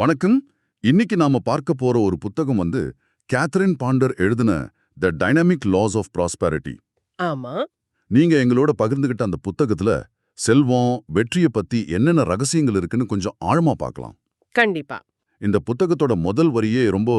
வணக்கம். இன்னைக்கு நாம பார்க்க போற ஒரு புத்தகம் வந்து கேத்தரின் பாண்டர் எழுதின the dynamic laws of prosperity ஆமா. நீங்க எங்களோட பகிர்ந்துகிட்ட அந்த புத்தகத்துல செல்வம் வெற்றியை பத்தி என்னென்ன ரகசியங்கள் இருக்குன்னு கொஞ்சம் ஆழமா பார்க்கலாம். கண்டிப்பா. இந்த புத்தகத்தோட முதல் வரியே ரொம்ப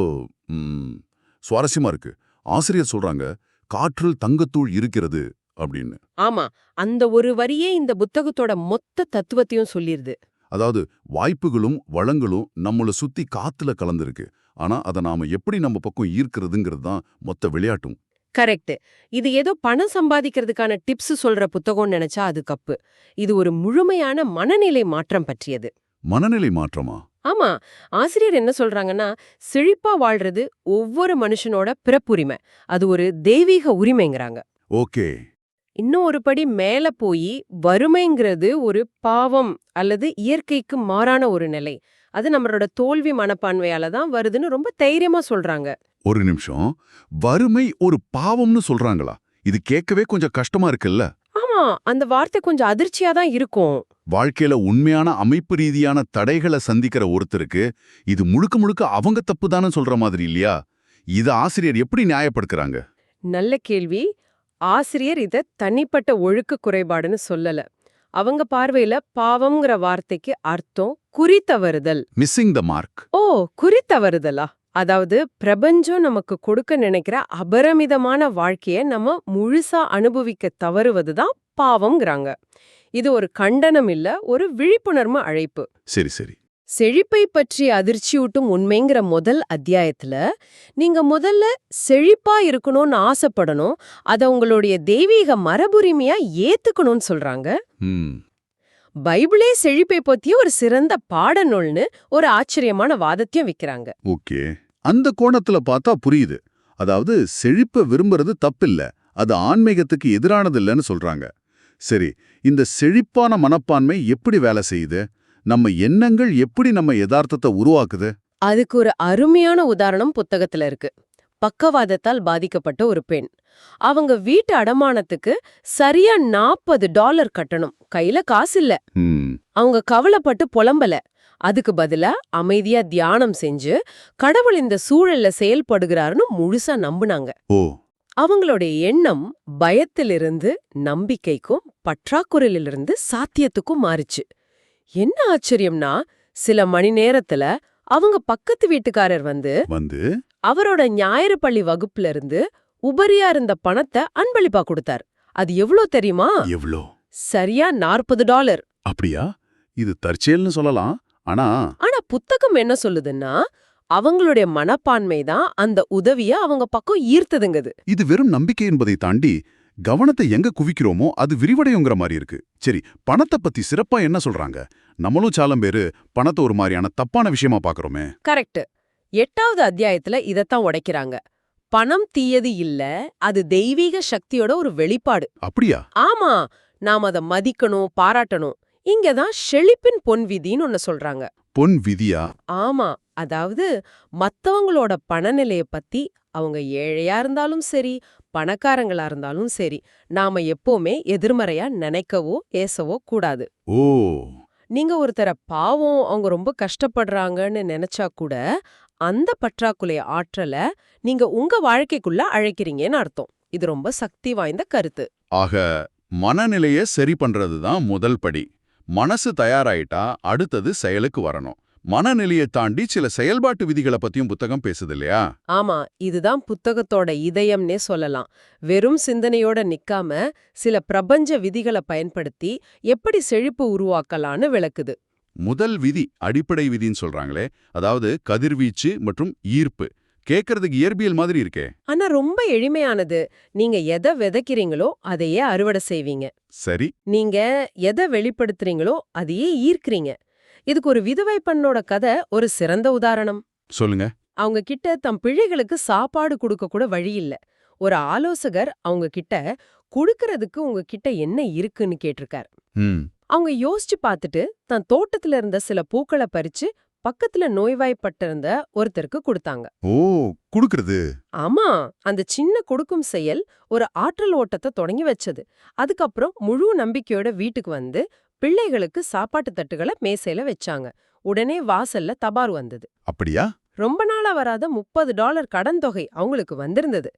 சுவாரஸ்யமா இருக்கு. ஆசிரியர் சொல்றாங்க காற்றில் தங்கத்தூள் இருக்கிறது அப்படின்னு. ஆமா. அந்த ஒரு வரியே இந்த புத்தகத்தோட மொத்த தத்துவத்தையும் சொல்லிருது. அதாவது வாய்ப்புகளும் வளங்களும் நம்மள சுத்தி காத்துல கலந்திருக்கு. ஆனா அதை நாம எப்படி நம்ம பக்கம் ஈர்க்கிறதுங்கிறது தான் மொத்த விளையாட்டும். கரெக்ட் இது ஏதோ பணம் சம்பாதிக்கிறதுக்கான டிப்ஸ் சொல்ற புத்தகம்னு நினைச்சா அது கப்பு. இது ஒரு முழுமையான மனநிலை மாற்றம் பற்றியது. மனநிலை மாற்றமா? ஆமா. ஆசிரியர் என்ன சொல்றாங்கன்னா செழிப்பா வாழ்றது ஒவ்வொரு மனுஷனோட பிறப்புரிமை. அது ஒரு தெய்வீக உரிமைங்கிறாங்க. ஓகே. இன்னும் ஒரு படி மேல போய் வறுமைங்கிறது ஒரு பாவம் அல்லது இயற்கைக்கு மாறான ஒரு நிலை. அது நம்மளோட தோல்வி மனப்பான்மையால தான் வருதுன்னு ரொம்ப தைரியமா சொல்றாங்க. ஒரு நிமிஷம். வறுமை ஒரு பாவம்னு சொல்றாங்களா? இது கேட்கவே கொஞ்சம் கஷ்டமா இருக்குல்ல? ஆமா அந்த வார்த்தை கொஞ்சம் அதிர்ச்சியா தான் இருக்கும். வாழ்க்கையில உண்மையான அமைப்பு ரீதியான தடைகளை சந்திக்கிற ஒருத்தருக்கு இது முழுக்க முழுக்க அவங்க தப்பு சொல்ற மாதிரி இல்லையா? இத ஆசிரியர் எப்படி நியாயப்படுத்துறாங்க? நல்ல கேள்வி. ஆசிரியர் இத தனிப்பட்ட ஒழுக்க குறைபாடுன்னு சொல்லல. அவங்க பார்வையில பாவம்ங்கிற வார்த்தைக்கு அர்த்தம் குறித்தவறுதல் மிஸ்ஸிங் த மார்க் ஓ குறித்தவறுதலா அதாவது பிரபஞ்சம் நமக்கு கொடுக்க நினைக்கிற அபரிமிதமான வாழ்க்கைய நம்ம முழுசா அனுபவிக்க தவறுவதுதான் பாவம்ங்கிறாங்க. இது ஒரு கண்டனம் இல்ல ஒரு விழிப்புணர்வு அழைப்பு. சரி சரி. செழிப்பை பற்றி அதிர்ச்சியூட்டும் உண்மைங்கிற முதல் அத்தியாயத்துல நீங்க முதல்ல செழிப்பா இருக்கணும்னு ஆசைப்படணும் அத உங்களுடைய தெய்வீக மரபுரிமையா ஏத்துக்கணும்னு சொல்றாங்க. பைபிளே செழிப்பை பத்திய ஒரு சிறந்த பாடநூல்னு ஒரு ஆச்சரியமான வாதத்தையும் வைக்கிறாங்க. ஓகே. அந்த கோணத்துல பார்த்தா புரியுது. அதாவது செழிப்ப விரும்புறது தப்பில்ல அது ஆன்மீகத்துக்கு எதிரானது இல்லைன்னு சொல்றாங்க. சரி இந்த செழிப்பான மனப்பான்மை எப்படி வேலை செய்யுது? நம்ம எண்ணங்கள் எப்படி நம்ம யதார்த்தத்தை உருவாக்குது? அதுக்கு ஒரு அருமையான உதாரணம் புத்தகத்துல இருக்கு. பக்கவாதத்தால் பாதிக்கப்பட்ட ஒரு பெண். அவங்க வீட்டு அடமானத்துக்கு சரியா நாற்பது டாலர் கட்டணும். கையில காசு இல்ல. அவங்க கவலைப்பட்டு புலம்பல. அதுக்கு பதிலா அமைதியா தியானம் செஞ்சு கடவுள் இந்த சூழல்ல செயல்படுகிறாருன்னு முழுசா நம்புனாங்க. ஓ. அவங்களுடைய எண்ணம் பயத்திலிருந்து நம்பிக்கைக்கும் பற்றாக்குறையிலிருந்து சாத்தியத்துக்கும் மாறுச்சு. என்ன ஆச்சரியம்னா சில மணி நேரத்துல அவங்க பக்கத்து வீட்டுக்காரர் வந்து வந்து அவரோட ஞாயிறு பள்ளி வகுப்புல இருந்து உபரியா இருந்த பணத்தை அன்பளிப்பா கொடுத்தார். அது எவ்ளோ தெரியுமா? எவ்ளோ? சரியா நாற்பது டாலர். அப்படியா? இது தற்செயல்னு சொல்லலாம். ஆனா ஆனா புத்தகம் என்ன சொல்லுதுன்னா அவங்களுடைய மனப்பான்மை தான் அந்த உதவிய அவங்க பக்கம் ஈர்த்ததுங்குது. இது வெறும் நம்பிக்கை என்பதை தாண்டி கவனத்தை எங்க குவிக்கிறோமோ அது விரிவடையுங்கிற மாதிரி இருக்கு. சரி பணத்தை பத்தி சிறப்பா என்ன சொல்றாங்க? நம்மளும் சாலம் பேரு பணத்தை ஒரு மாதிரியான தப்பான விஷயமா பாக்குறோமே. கரெக்ட் எட்டாவது அத்தியாயத்துல இதத்தான் உடைக்கிறாங்க. பணம் தீயது இல்ல அது தெய்வீக சக்தியோட ஒரு வெளிப்பாடு. அப்படியா? ஆமா நாம் அத மதிக்கணும் பாராட்டணும். இங்கதான் செழிப்பின் பொன் விதின்னு ஒன்னு சொல்றாங்க. பொன் விதியா? ஆமா அதாவது மத்தவங்களோட பணநிலைய பத்தி அவங்க ஏழையா இருந்தாலும் சரி பணக்காரங்களா இருந்தாலும் சரி நாம எப்பவுமே எதிர்மறையா நினைக்கவோ ஏசவோ கூடாது. ஓ. நீங்க ஒருத்தர பாவம் அவங்க ரொம்ப கஷ்டப்படுறாங்கன்னு நினைச்சா கூட அந்த பற்றாக்குறைய ஆற்றல நீங்க உங்க வாழ்க்கைக்குள்ள அழைக்கிறீங்கன்னு அர்த்தம். இது ரொம்ப சக்தி வாய்ந்த கருத்து. ஆக மனநிலைய சரி பண்றதுதான் முதல் படி. மனசு தயாராயிட்டா அடுத்தது செயலுக்கு வரணும். மனநிலையை தாண்டி சில செயல்பாட்டு விதிகளை பத்தியும் புத்தகம் பேசுது இல்லையா ஆமா இதுதான் புத்தகத்தோட இதயம்னே சொல்லலாம். வெறும் சிந்தனையோட நிக்காம சில பிரபஞ்ச விதிகளை பயன்படுத்தி எப்படி செழிப்பு உருவாக்கலான்னு விளக்குது. முதல் விதி அடிப்படை விதின்னு சொல்றாங்களே அதாவது கதிர்வீச்சு மற்றும் ஈர்ப்பு. கேட்கறதுக்கு இயற்பியல் மாதிரி இருக்கே. ஆனா ரொம்ப எளிமையானது. நீங்க எதை விதைக்கிறீங்களோ அதையே அறுவடை செய்வீங்க. சரி. நீங்க எதை வெளிப்படுத்துறீங்களோ அதையே ஈர்க்கிறீங்க. இதுக்கு ஒரு விதவை பெண்ணோட கதை ஒரு சிறந்த உதாரணம். சொல்லுங்க. அவங்க கிட்ட தம் பிள்ளைகளுக்கு சாப்பாடு கொடுக்க கூட வழி இல்ல. ஒரு ஆலோசகர் அவங்க கிட்ட குடுக்கறதுக்கு உங்க கிட்ட என்ன இருக்குன்னு கேட்டிருக்கார். அவங்க யோசிச்சு பார்த்துட்டு தன் தோட்டத்துல இருந்த சில பூக்களை பறிச்சு பக்கத்துல நோய்வாய்ப்பட்டிருந்த ஒருத்தருக்கு கொடுத்தாங்க. ஓ குடுக்கறது? ஆமா அந்த சின்ன கொடுக்கும் செயல் ஒரு ஆற்றல் ஓட்டத்தை தொடங்கி வச்சது. அதுக்கப்புறம் முழு நம்பிக்கையோட வீட்டுக்கு வந்து பிள்ளைகளுக்கு சாப்பாட்டு தட்டுகளை மேசையில வச்சாங்க. உடனே வாசல்ல தபார் வந்தது. அப்படியா? ரொம்ப நாளா வராத முப்பது டாலர் கடன் தொகை அவங்களுக்கு வந்திருந்தது.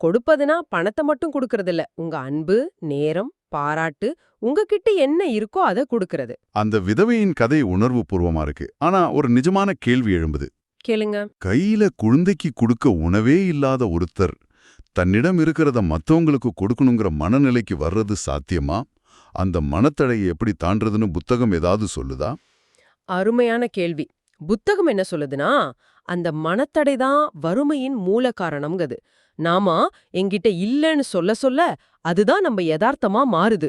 கொடுப்பதுனா பணத்தை மட்டும் கொடுக்கறதில்ல. உங்க அன்பு நேரம் பாராட்டு உங்ககிட்ட என்ன இருக்கோ அதை கொடுக்கறது. அந்த விதவையின் கதை உணர்வு பூர்வமா இருக்கு. ஆனா ஒரு நிஜமான கேள்வி எழும்புது. கேளுங்க. கையில குழந்தைக்கு கொடுக்க உணவே இல்லாத ஒருத்தர் தன்னிடம் இருக்கிறத மத்தவங்களுக்கு கொடுக்கணுங்கிற மனநிலைக்கு வர்றது சாத்தியமா? அந்த மனத்தடையை எப்படி தாண்டறதுன்னு புத்தகம் ஏதாவது சொல்லுதா? அருமையான கேள்வி. புத்தகம் என்ன சொல்லுதுன்னா அந்த மனத்தடை தான் வறுமையின் மூல காரணம்ங்கிறது. நாம எங்கிட்ட இல்லைன்னு சொல்ல சொல்ல அதுதான் நம்ம யதார்த்தமா மாறுது.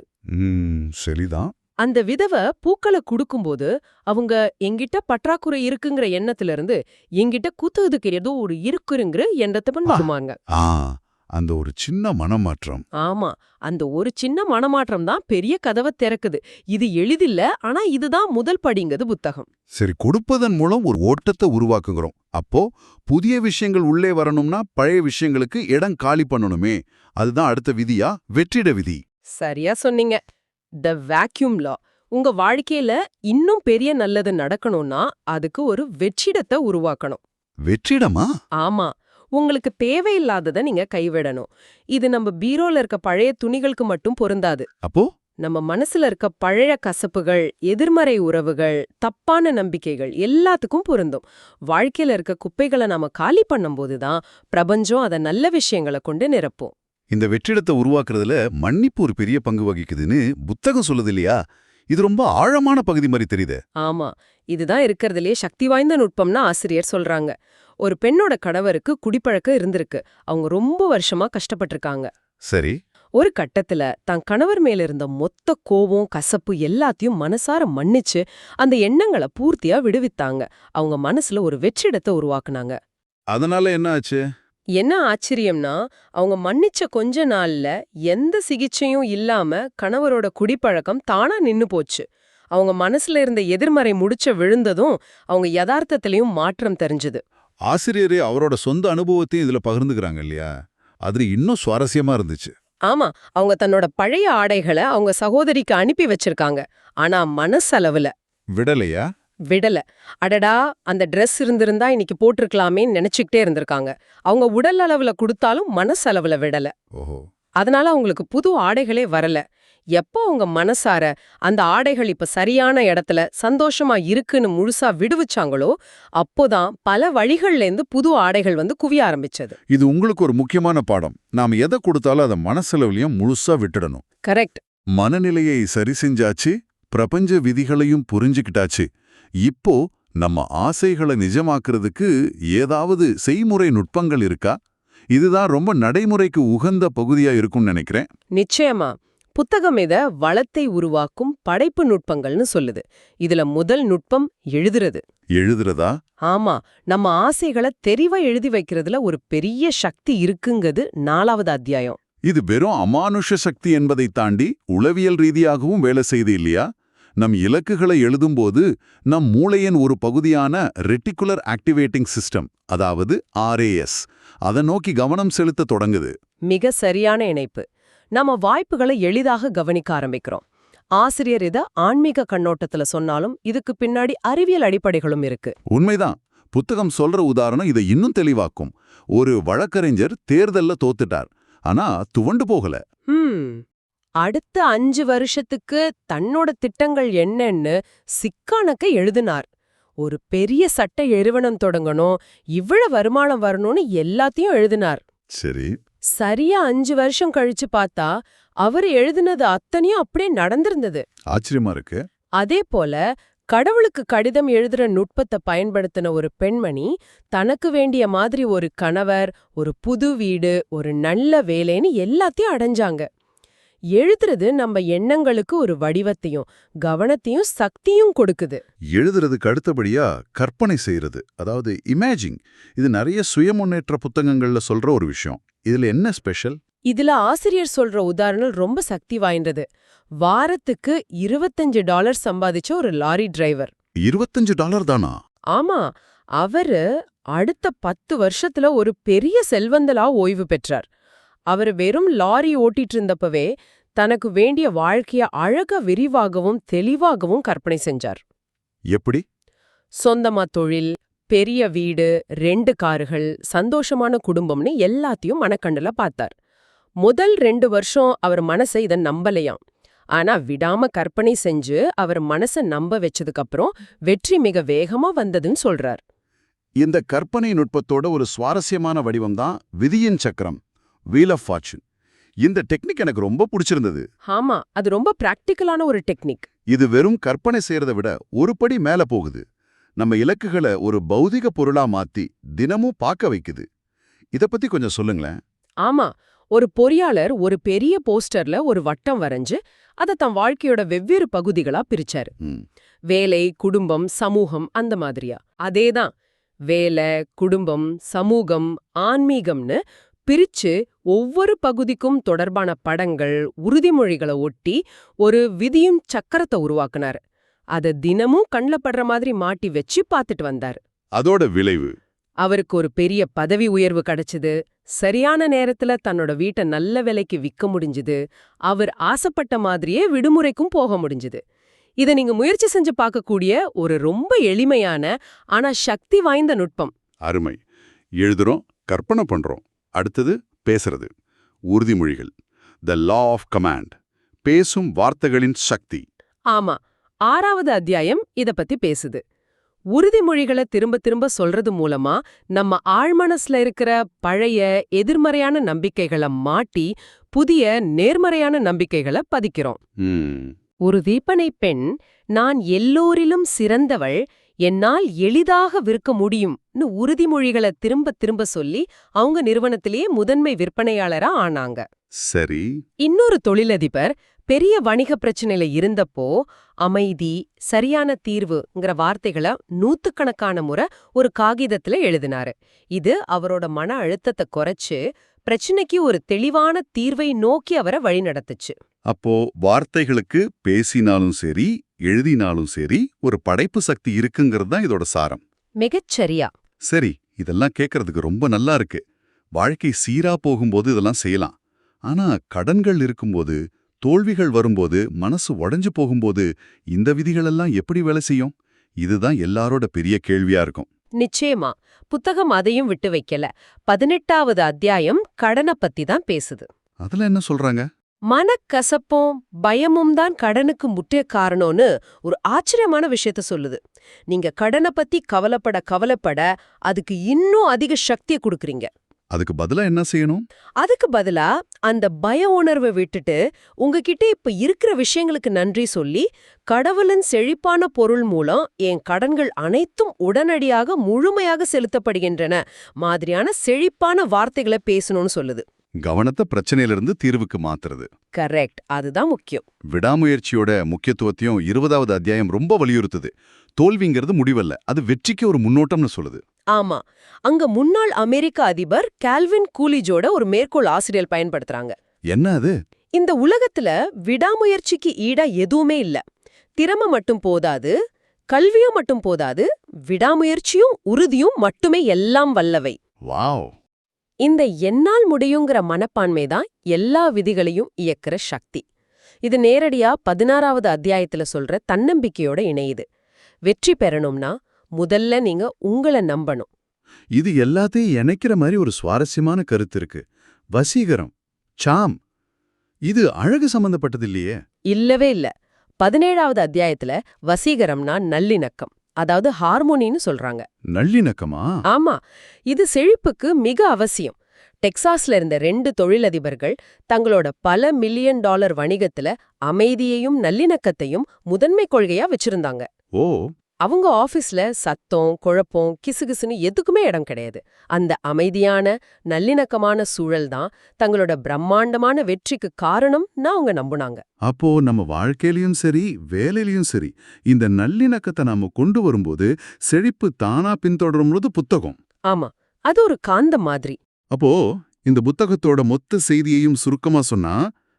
சரிதான் அந்த விதவை பூக்களை குடுக்கும்போது அவங்க எங்கிட்ட பற்றாக்குறை இருக்குங்கிற எண்ணத்துல இருந்து எங்கிட்ட குத்துறதுக்கு ஏதோ ஒரு இருக்குங்கிற எண்ணத்தை பண்ணுவாங்க அந்த ஒரு சின்ன மனமாற்றம். ஆமா அந்த ஒரு சின்ன மனமாற்றம் தான் பெரிய கதவை திறக்குது. இது எளிதில்ல ஆனா இதுதான் முதல் படிங்கிறது புத்தகம். சரி கொடுப்பதன் மூலம் ஒரு ஓட்டத்தை உருவாக்குகிறோம். அப்போ புதிய விஷயங்கள் உள்ளே வரணும்னா பழைய விஷயங்களுக்கு இடம் காலி பண்ணணுமே. அதுதான் அடுத்த விதியா? வெற்றிட விதி. சரியா சொன்னீங்க. த வேக்யூம் லா உங்க வாழ்க்கையில இன்னும் பெரிய நல்லது நடக்கணும்னா அதுக்கு ஒரு வெற்றிடத்தை உருவாக்கணும். வெற்றிடமா? ஆமா. உங்களுக்கு தேவையில்லாததை நீங்க கைவிடணும். இது நம்ம பீரோல இருக்க பழைய துணிகளுக்கு மட்டும் பொருந்தாது. அப்போ? நம்ம மனசுல இருக்க பழைய கசப்புகள் எதிர்மறை உறவுகள் தப்பான நம்பிக்கைகள் எல்லாத்துக்கும் பொருந்தும். வாழ்க்கையில இருக்க குப்பைகளை நாம காலி பண்ணும்போது தான் பிரபஞ்சம் அதை நல்ல விஷயங்களை கொண்டு நிரப்பும். இந்த வெற்றிடத்தை உருவாக்குறதுல மன்னிப்பு ஒரு பெரிய பங்கு வகிக்குதுன்னு புத்தகம் சொல்லுது இல்லையா? இது ரொம்ப ஆழமான பகுதி மாதிரி தெரியுது. ஆமா. இதுதான் இருக்கறதுலயே சக்தி வாய்ந்த நுட்பம்னு ஆசிரியர் சொல்றாங்க. ஒரு பெண்ணோட கணவருக்கு குடிப்பழக்கம் இருந்திருக்கு. அவங்க ரொம்ப வருஷமா கஷ்டப்பட்டிருக்காங்க. சரி. ஒரு கட்டத்துல தன் கணவர் மேல இருந்த மொத்த கோவம் கசப்பு எல்லாத்தையும் மனசார மன்னிச்சு அந்த எண்ணங்களை பூர்த்தியா விடுவித்தாங்க. அவங்க மனசுல ஒரு வெற்றிடத்தை உருவாக்குனாங்க. அதனால என்ன ஆச்சு? என்ன ஆச்சரியம்னா அவங்க மன்னிச்ச கொஞ்ச நாள்ல எந்த சிகிச்சையும் இல்லாம கணவரோட குடிப்பழக்கம் தானா நின்னு போச்சு. அவங்க மனசுல இருந்த எதிர்மறை முடிச்ச விழுந்ததும் அவங்க யதார்த்தத்திலையும் மாற்றம் தெரிஞ்சது. ஆசிரியரே அவரோட சொந்த அனுபவத்தையும் இதுல பகிர்ந்துக்கிறாங்க இல்லையா? அது இன்னும் சுவாரஸ்யமா இருந்துச்சு. ஆமா அவங்க தன்னோட பழைய ஆடைகளை அவங்க சகோதரிக்கு அனுப்பி வச்சிருக்காங்க. ஆனா மனசளவுல. விடலையா? விடல. அடடா அந்த Dress இருந்திருந்தா இன்னைக்கு போட்டிருக்கலாமேன்னு நினைச்சுக்கிட்டே இருந்திருக்காங்க. அவங்க உடல் அளவுல கொடுத்தாலும் மனசளவுல விடல. ஓஹோ. அதனால அவங்களுக்கு புது ஆடைகளே வரல. எப்போ அவங்க மனசார அந்த ஆடைகள் இப்ப சரியான இடத்துல சந்தோஷமா இருக்குன்னு முழுசா விடுவிச்சாங்களோ அப்போதான் பல வழிகள்ல இருந்து புது ஆடைகள் வந்து குவிய ஆரம்பிச்சது. இது உங்களுக்கு ஒரு முக்கியமான பாடம். நாம எதை கொடுத்தாலும் அதை மனசளவுலயும் முழுசா விட்டுடணும். கரெக்ட். மனநிலையை சரி செஞ்சாச்சு பிரபஞ்ச விதிகளையும் புரிஞ்சுக்கிட்டாச்சு. இப்போ நம்ம ஆசைகளை நிஜமாக்குறதுக்கு ஏதாவது செய்முறை நுட்பங்கள் இருக்கா? இதுதான் ரொம்ப நடைமுறைக்கு உகந்த பகுதியா இருக்கும்னு நினைக்கிறேன். நிச்சயமா. புத்தகம் இத வளத்தை உருவாக்கும் படைப்பு நுட்பங்கள்னு சொல்லுது. இதுல முதல் நுட்பம் எழுதுறது. எழுதுறதா? ஆமா. நம்ம ஆசைகளை தெரிவா எழுதி வைக்கிறதுல ஒரு பெரிய சக்தி இருக்குங்கிறது நாலாவது அத்தியாயம். இது வெறும் அமானுஷ சக்தி என்பதை தாண்டி உளவியல் ரீதியாகவும் வேலை செய்து இல்லையா? நம் இலக்குகளை எழுதும்போது நம் மூளையின் ஒரு பகுதியான ரெட்டிகுலர் ஆக்டிவேட்டிங் சிஸ்டம் அதாவது ஆர்ஏஎஸ் அதை நோக்கி கவனம் செலுத்த தொடங்குது. மிக சரியான இணைப்பு. நம்ம வாய்ப்புகளை எளிதாக கவனிக்க ஆரம்பிக்கிறோம். ஆசிரியர் இத ஆன்மீக கண்ணோட்டத்துல சொன்னாலும் இதுக்கு பின்னாடி அறிவியல் அடிப்படைகளும் இருக்கு. உண்மைதான். புத்தகம் சொல்ற உதாரணம் இதை இன்னும் தெளிவாக்கும். ஒரு வழக்கறிஞர் தேர்தல்ல தோத்துட்டார். ஆனா துவண்டு போகல. அடுத்த அஞ்சு வருஷத்துக்கு தன்னோட திட்டங்கள் என்னன்னு சிக்கானக்க எழுதினார். ஒரு பெரிய சட்ட நிறுவனம் தொடங்கணும் இவ்வளவு வருமானம் வரணும்னு எல்லாத்தையும் எழுதினார். சரி. சரியா அஞ்சு வருஷம் கழிச்சு பார்த்தா அவர் எழுதினது அத்தனையும் அப்படியே நடந்திருந்தது. ஆச்சரியமா இருக்கு. அதே போல கடவுளுக்கு கடிதம் எழுதுற நுட்பத்தை பயன்படுத்தின ஒரு பெண்மணி தனக்கு வேண்டிய மாதிரி ஒரு கணவர் ஒரு புது வீடு ஒரு நல்ல வேலைன்னு எல்லாத்தையும் அடைஞ்சாங்க. எழுதுறது நம்ம எண்ணங்களுக்கு ஒரு வடிவத்தையும் கவனத்தையும் சக்தியும் கொடுக்குது. எழுதுறதுக்கு அடுத்தபடியா கற்பனை செய்யறது அதாவது இமேஜிங் இது நிறைய சுயமுன்னேற்ற புத்தகங்கள்ல சொல்ற ஒரு விஷயம். இதுல என்ன ஸ்பெஷல்? இதுல ஆசிரியர் சொல்ற உதாரணம் ரொம்ப சக்தி வாய்ந்தது. வாரத்துக்கு இருபத்தஞ்சு டாலர் சம்பாதிச்ச ஒரு லாரி டிரைவர். இருபத்தஞ்சு டாலர் தானா? ஆமா அவரு அடுத்த பத்து வருஷத்துல ஒரு பெரிய செல்வந்தலா ஓய்வு பெற்றார். அவர் வெறும் லாரி ஓட்டிட்டு இருந்தப்பவே தனக்கு வேண்டிய வாழ்க்கைய அழக விரிவாகவும் தெளிவாகவும் கற்பனை செஞ்சார். எப்படி? சொந்தமா தொழில் பெரிய வீடு ரெண்டு கார்கள் சந்தோஷமான குடும்பம்னு எல்லாத்தையும் மனக்கண்ணுல பார்த்தார். முதல் ரெண்டு வருஷம் அவர் மனசை இத நம்பலையாம். ஆனா விடாம கற்பனை செஞ்சு அவர் மனச நம்ப வச்சதுக்கு அப்புறம் வெற்றி மிக வேகமா வந்ததுன்னு சொல்றார். இந்த கற்பனை நுட்பத்தோட ஒரு சுவாரஸ்யமான வடிவம் தான் விதியின் சக்கரம் வீல் ஆஃப் ஃபார்ச்சூன் இந்த டெக்னிக் எனக்கு ரொம்ப பிடிச்சிருந்தது. ஆமா அது ரொம்ப பிராக்டிக்கலான ஒரு டெக்னிக். இது வெறும் கற்பனை செய்யறதை விட ஒரு படி மேல போகுது. நம்ம இலக்குகளை ஒரு பௌதிக பொருளா மாத்தி தினமும் பார்க்க வைக்குது. இத பத்தி கொஞ்சம் சொல்லுங்களேன். ஆமா. ஒரு பொறியாளர் ஒரு பெரிய போஸ்டர்ல ஒரு வட்டம் வரைஞ்சு அதை தன் வாழ்க்கையோட வெவ்வேறு பகுதிகளா பிரிச்சாரு. வேலை குடும்பம் சமூகம் அந்த மாதிரியா. அதேதான் வேலை குடும்பம் சமூகம் ஆன்மீகம்னு பிரிச்சு ஒவ்வொரு பகுதிக்கும் தொடர்பான படங்கள் உறுதிமொழிகளை ஒட்டி ஒரு விதியும் சக்கரத்தை உருவாக்குனாரு. அத தினமும் கண்ல படுற மாதிரி மாட்டி வச்சு பார்த்துட்டு வந்தாரு. அதோட விளைவு? அவருக்கு ஒரு பெரிய பதவி உயர்வு கிடைச்சது. சரியான நேரத்துல தன்னோட வீட்டை நல்ல விலைக்கு விற்க முடிஞ்சுது. அவர் ஆசைப்பட்ட மாதிரியே விடுமுறைக்கும் போக முடிஞ்சுது. இத நீங்க முயற்சி செஞ்சு பார்க்கக்கூடிய ஒரு ரொம்ப எளிமையான ஆனா சக்தி வாய்ந்த நுட்பம். அருமை. எழுதுறோம் கற்பனை பண்றோம். அடுத்தது பேசுறது. உறுதிமொழிகள். த லா ஆஃப் கமாண்ட் பேசும் வார்த்தைகளின் சக்தி. ஆமா. ஆறாவது அத்தியாயம் இத பத்தி பேசுது. உறுதிமொழிகளை திரும்ப திரும்ப சொல்றது மூலமா நம்ம ஆழ்மனசுல இருக்கிற பழைய எதிர்மறையான நம்பிக்கைகளை மாட்டி புதிய நேர்மறையான நம்பிக்கைகளை பதிக்கிறோம். ஒரு தீபனை பெண் நான் எல்லோரிலும் சிறந்தவள் என்னால் எளிதாக விற்க முடியும்னு உறுதிமொழிகளை திரும்ப திரும்ப சொல்லி அவங்க நிறுவனத்திலேயே முதன்மை விற்பனையாளரா ஆனாங்க. சரி. இன்னொரு தொழிலதிபர் பெரிய வணிக பிரச்சனையில இருந்தப்போ அமைதி சரியான தீர்வுங்கிற வார்த்தைகளை நூத்துக்கணக்கான முறை ஒரு காகிதத்துல எழுதினாரு. இது அவரோட மன அழுத்தத்தை குறைச்சு பிரச்சனைக்கு ஒரு தெளிவான தீர்வை நோக்கி அவரை வழிநடத்துச்சு அப்போ வார்த்தைகளுக்கு பேசினாலும் சரி எழுதினாலும் சரி ஒரு படைப்பு சக்தி இருக்குங்கிறது தான் இதோட சாரம். மிகச்சரியா. சரி இதெல்லாம் கேட்கறதுக்கு ரொம்ப நல்லா இருக்கு. வாழ்க்கை சீரா போகும்போது இதெல்லாம் செய்யலாம். ஆனா கடன்கள் இருக்கும்போது தோல்விகள் வரும்போது மனசு உடைஞ்சு போகும்போது இந்த விதிகளெல்லாம் எப்படி வேலை செய்யும்? இதுதான் எல்லாரோட பெரிய கேள்வியா இருக்கும். நிச்சயமா. புத்தகம் அதையும் விட்டு வைக்கல. பதினெட்டாவது அத்தியாயம் கடனை பத்தி தான் பேசுது. அதுல என்ன சொல்றாங்க? மனக்கசப்பும் பயமும் தான் கடனுக்கு முக்கிய காரணம்னு ஒரு ஆச்சரியமான விஷயத்த சொல்லுது. நீங்க கடனை பத்தி கவலைப்பட கவலைப்பட அதுக்கு இன்னும் அதிக சக்தியை கொடுக்கறீங்க. அதுக்கு பதிலா என்ன செய்யணும்? அதுக்கு பதிலா அந்த பய உணர்வை விட்டுட்டு உங்ககிட்ட இப்ப இருக்கிற விஷயங்களுக்கு நன்றி சொல்லி கடவுளின் செழிப்பான பொருள் மூலம் என் கடன்கள் அனைத்தும் உடனடியாக முழுமையாக செலுத்தப்படுகின்றன. மாதிரியான செழிப்பான வார்த்தைகளை பேசணும்னு சொல்லுது. கவனத்தை பிரச்சனையிலிருந்து தீர்வுக்கு மாத்துறது. கரெக்ட். அதுதான் முக்கியம். விடாமுயற்சியோட முக்கியத்துவத்தையும் இருபதாவது அத்தியாயம் ரொம்ப வலியுறுத்துது. தோல்விங்கிறது முடிவல்ல. அது வெற்றிக்கு ஒரு முன்னோட்டம்னு சொல்லுது. ஆமா. அங்க முன்னாள் அமெரிக்க அதிபர் கால்வின் கூலிஜோட ஒரு மேற்கோள் ஆசிரியர் பயன்படுத்துறாங்க. என்ன அது? இந்த உலகத்துல விடாமுயற்சிக்கு ஈடா எதுவுமே இல்ல. திறமை மட்டும் போதாது கல்வியும் மட்டும் போதாது விடாமுயற்சியும் உறுதியும் மட்டுமே எல்லாம் வல்லவை. வாவ். இந்த என்னால் முடியுங்கிற மனப்பான்மை தான் எல்லா விதிகளையும் இயக்குற சக்தி. இது நேரடியா பதினாறாவது அத்தியாயத்துல சொல்ற தன்னம்பிக்கையோட இணையுது வெற்றி பெறணும்னா முதல்ல நீங்க உங்களை நம்பணும். இது எல்லாத்தையும் இணைக்கிற மாதிரி ஒரு சுவாரஸ்யமான கருத்து இருக்கு. வசீகரம் சாம் இது அழகு சம்பந்தப்பட்டது இல்லையே? இல்லவே இல்ல. பதினேழாவது அத்தியாயத்துல வசீகரம்னா நல்லிணக்கம் அதாவது ஹார்மோனின்னு சொல்றாங்க. நல்லிணக்கமா? ஆமா. இது செழிப்புக்கு மிக அவசியம். டெக்சாஸ்ல இருந்த ரெண்டு தொழிலதிபர்கள் தங்களோட பல மில்லியன் டாலர் வணிகத்துல அமைதியையும் நல்லிணக்கத்தையும் முதன்மை கொள்கையா வச்சிருந்தாங்க. ஓ. அவங்க ஆபீஸ்ல சத்தம் குழப்பம் கிசுகிசுன்னு எதுக்குமே இடம் கிடையாது. அந்த அமைதியான நல்லிணக்கமான சூழல் தான் தங்களோட பிரம்மாண்டமான வெற்றிக்கு காரணம்னு அவங்க நம்புனாங்க. அப்போ நம்ம வாழ்க்கையிலயும் சரி வேலையிலயும் சரி இந்த நல்லிணக்கத்தை நாம கொண்டு வரும்போது செழிப்பு தானா பின்தொடரும்போது புத்தகம். ஆமா அது ஒரு காந்தம் மாதிரி. அப்போ இந்த புத்தகத்தோட மொத்த செய்தியையும் சுருக்கமா சொன்னா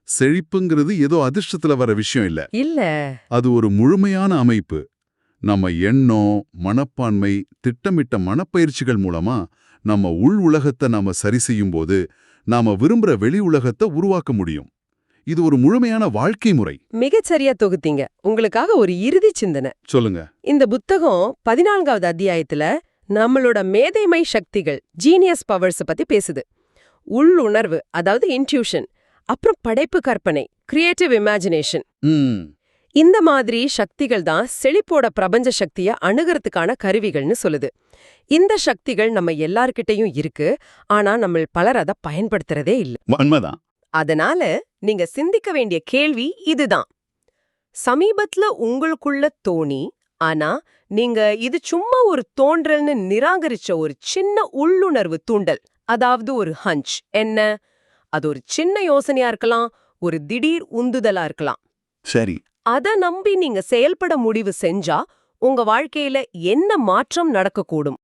செழிப்புங்கிறது ஏதோ அதிர்ஷ்டத்துல வர விஷயம் இல்ல. இல்ல. அது ஒரு முழுமையான அமைப்பு. நம்ம எண்ணம் மனப்பான்மை திட்டமிட்ட மனப்பயிற்சிகள் மூலமா நம்ம உள் உலகத்தை நாம சரி செய்யும்போது நாம விரும்புற வெளி உலகத்தை உருவாக்க முடியும். இது ஒரு முழுமையான வாழ்க்கை முறை. மிகச்சரியா தொகுத்தீங்க. உங்களுக்காக ஒரு இறுதி சிந்தனை. சொல்லுங்க. இந்த புத்தகம் பதினான்காவது அத்தியாயத்துல நம்மளோட மேதைமை சக்திகள் ஜீனியஸ் பவர்ஸ் பத்தி பேசுது. உள்ளுணர்வு அதாவது இன்ட்யூஷன் அப்புறம் படைப்பு கற்பனை கிரியேட்டிவ் இமேஜினேஷன் இந்த மாதிரி சக்திகள் தான் செழிப்போட பிரபஞ்ச சக்திய அணுகிறதுக்கான கருவிகள்னு சொல்லுது. இந்த சக்திகள் நம்ம எல்லார்கிட்டயும் இருக்கு. ஆனா நம்ம பலர் அதை பயன்படுத்துறதே இல்ல. உண்மைதான். அதனால நீங்க சிந்திக்க வேண்டிய கேள்வி இதுதான். சமீபத்துல உங்களுக்குள்ள தோணி ஆனா நீங்க இது சும்மா ஒரு தோன்றல்னு நிராகரிச்ச ஒரு சின்ன உள்ளுணர்வு தூண்டல் அதாவது ஒரு ஹஞ்ச் என்ன? அது ஒரு சின்ன யோசனையா இருக்கலாம் ஒரு திடீர் உந்துதலா இருக்கலாம். சரி. அத நம்பி நீங்க செயல்பட முடிவு செஞ்சா உங்க வாழ்க்கையில என்ன மாற்றம் நடக்கக்கூடும்?